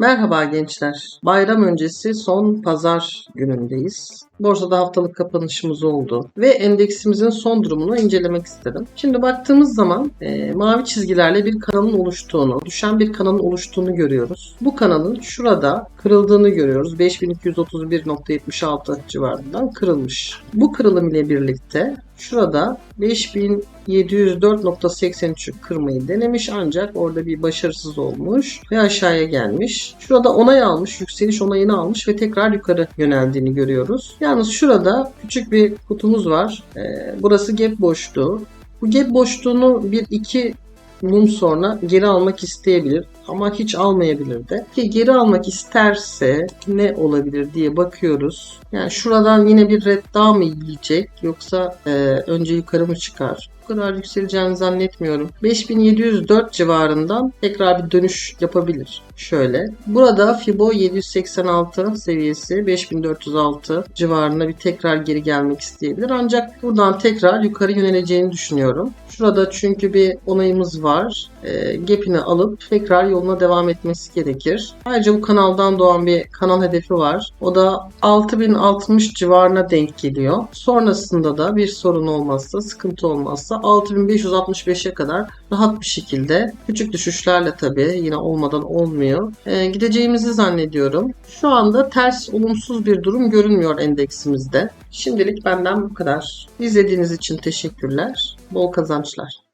Merhaba gençler. Bayram öncesi son pazar günündeyiz. Borsada haftalık kapanışımız oldu ve endeksimizin son durumunu incelemek istedim. Şimdi baktığımız zaman e, mavi çizgilerle bir kanalın oluştuğunu, düşen bir kanalın oluştuğunu görüyoruz. Bu kanalın şurada kırıldığını görüyoruz. 5231.76 civarından kırılmış. Bu kırılım ile birlikte şurada 5704.83'ü kırmayı denemiş ancak orada bir başarısız olmuş ve aşağıya gelmiş. Şurada onay almış, yükseliş onayını almış ve tekrar yukarı yöneldiğini görüyoruz. Yalnız şurada küçük bir kutumuz var. Ee, burası gap boşluğu. Bu gap boşluğunu bir iki mum sonra geri almak isteyebilir ama hiç almayabilir de. Ki geri almak isterse ne olabilir diye bakıyoruz. Yani şuradan yine bir red daha mı yiyecek yoksa e, önce yukarı mı çıkar? Bu kadar yükseleceğini zannetmiyorum. 5704 civarından tekrar bir dönüş yapabilir. Şöyle. Burada Fibo 786 seviyesi 5406 civarında bir tekrar geri gelmek isteyebilir. Ancak buradan tekrar yukarı yöneleceğini düşünüyorum. Şurada çünkü bir onayımız var. E, gap'ini alıp tekrar yoluna devam etmesi gerekir. Ayrıca bu kanaldan doğan bir kanal hedefi var. O da 6060 civarına denk geliyor. Sonrasında da bir sorun olmazsa, sıkıntı olmazsa 6565'e kadar rahat bir şekilde küçük düşüşlerle tabii yine olmadan olmuyor. Ee, gideceğimizi zannediyorum. Şu anda ters olumsuz bir durum görünmüyor endeksimizde. Şimdilik benden bu kadar. İzlediğiniz için teşekkürler. Bol kazançlar.